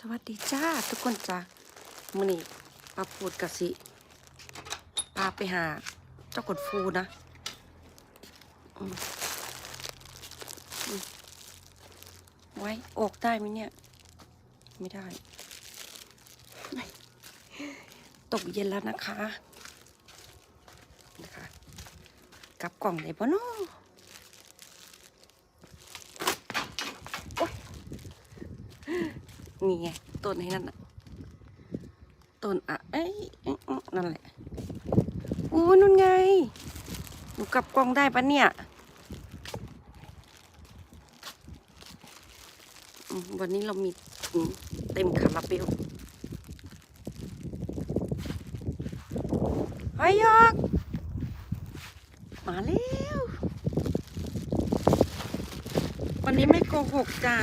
สวัสดีจ้าทุกคนจ้ามื่อนี้ปาพูดกับสิปาไปหา เจ้ากดฟูนะไว้ออกได้ไหมเนี่ย ไม่ได้ ตกเย็นแล้วนะคะ นะคะ กลับกล่องได้ปะเนาะโอ๊ย นี่ไงต้นให้นั่นน่ะต้นอะเอ้ยนั่นแหละอู้นู่นไงหนูกลับกล่องได้ปะเนี่ยวันนี้เรามีอืมเต็มคาราเบลไอ้ยอกมาแล้ว วันนี้ไม่โกหกจ้า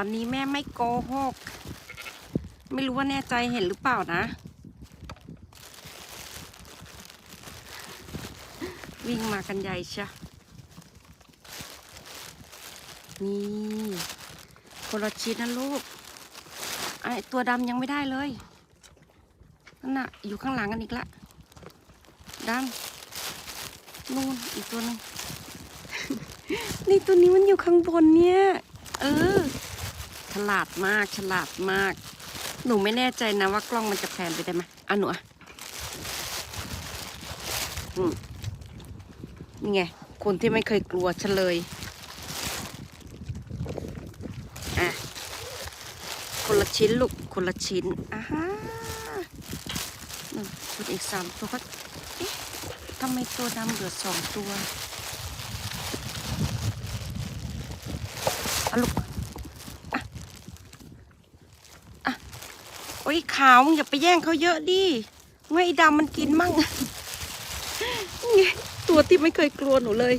วันนี้แม่ไม่โกหก ไม่รู้ว่าแน่ใจเห็นหรือเปล่านะ วิ่งมากันใหญ่ชะนี่คนละชิ้นนะลูก ไอตัวดำยังไม่ได้เลยนั่นน่ะ อยู่ข้างหลังกันอีกละดำนู่นอีกตัวหนึง นี่ตัวนี้มันอยู่ข้างบนเนี่ย เออ ฉลาดมาก ฉลาดมาก หนูไม่แน่ใจนะว่ากล้องมันจะแพนไปได้ไหมอะหนูอะอืมนี่ไง คนที่ไม่เคยกลัวเฉลย อะ คนละชิ้นลูก คนละชิ้น อ่าฮะหนึ่งส่วนอีกสามตัวก็เอ๊ะทำไมตัวดำเหลือสองตัวอะลูก อะ อะ โอ้ยขาวมึงอย่าไปแย่งเขาเยอะดิไงไอ้ดำมันกินมั่งนี่ไงตัวที่ไม่เคยกลัวหนูเลย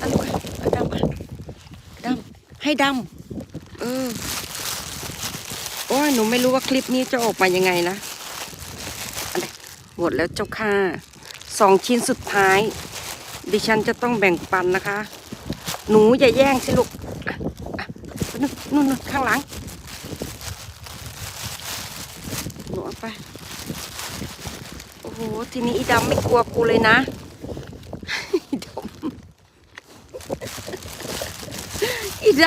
อะลูกอะเอาดำอะดำให้ดำเออโอ้ยหนูไม่รู้ว่าคลิปนี้จะออกมายังไงนะอันไหนหมดแล้วเจ้าค่ะสองชิ้นสุดท้าย ดิฉันจะต้องแบ่งปันนะคะ หนูอย่าแย่งสิลูกอะอะนู่นนู่นนู่นข้างหลัง หนูเอาไป โอ้โห ทีนี้อีดำไม่กลัวกูเลยนะอีดำอีด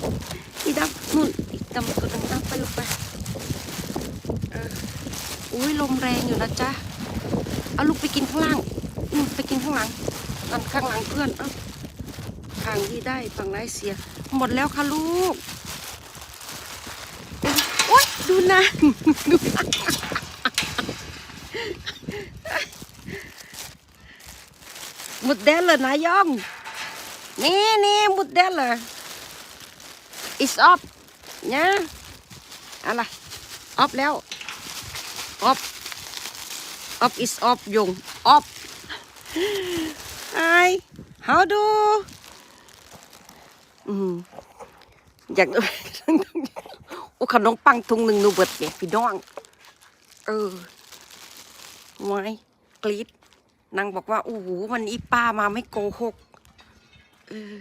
ำอีดำนู่นอีดำตัวนึงเอาไปลูกไปเอออุ้ยลมแรงอยู่นะจ๊ะ เอาลูกไปกินข้างล่างอืมไปกินข้างหลังนั่นข้างหลังเพื่อน เอาทางที่ได้ฝั่งไหนเสีย หมดแล้วค่ะลูก โอ๊ยดูนะดูนะหมดแดนเลยนะย่องนี่นี่หมดแดนเลย it's off เนี่ยอะไร off แล้ว off off is off ยง off hi how do อืมอยากโอ้ขนมปังทุงหนึ่งหนูเบิดเนี่ยพี่น้อง เออไว้กรีดนางบอกว่าโอ้โหวันนี้ป้ามาไม่โกหก เออ